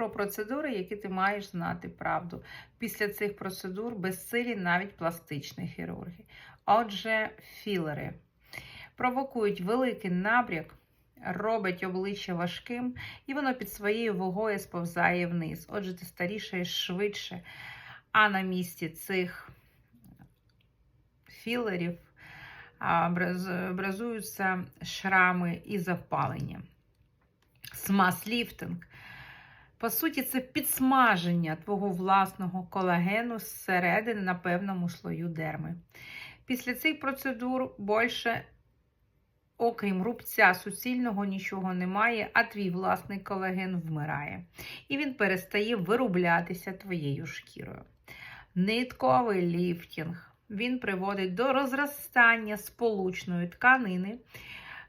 про процедури, які ти маєш знати правду. Після цих процедур безсилі навіть пластичні хірурги. Отже, філери провокують великий набряк, робить обличчя важким, і воно під своєю вагою сповзає вниз. Отже, ти старішаєш швидше. А на місці цих філерів образуються шрами і запалення. Смаз-ліфтинг. По суті, це підсмаження твого власного колагену зсередини на певному слою дерми. Після цих процедур більше, окрім рубця суцільного, нічого немає, а твій власний колаген вмирає. І він перестає вироблятися твоєю шкірою. Нитковий ліфтінг. Він приводить до розростання сполучної тканини.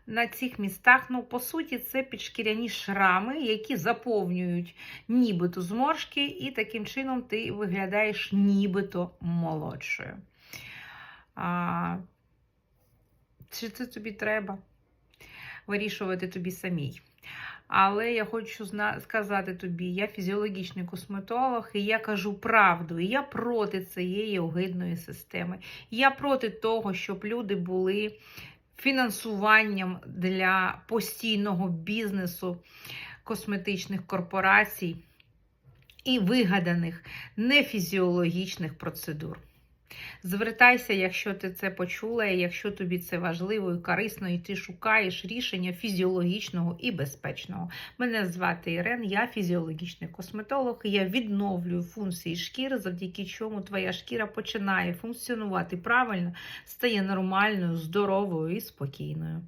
На цих містах, ну, по суті, це підшкіряні шрами, які заповнюють нібито зморшки, і таким чином ти виглядаєш нібито молодшою. А, чи це тобі треба? Вирішувати тобі самій. Але я хочу сказати тобі, я фізіологічний косметолог, і я кажу правду, і я проти цієї огидної системи. Я проти того, щоб люди були фінансуванням для постійного бізнесу косметичних корпорацій і вигаданих нефізіологічних процедур. Звертайся, якщо ти це почула, і якщо тобі це важливо і корисно, і ти шукаєш рішення фізіологічного і безпечного. Мене звати Ірен, я фізіологічний косметолог, я відновлюю функції шкіри, завдяки чому твоя шкіра починає функціонувати правильно, стає нормальною, здоровою і спокійною.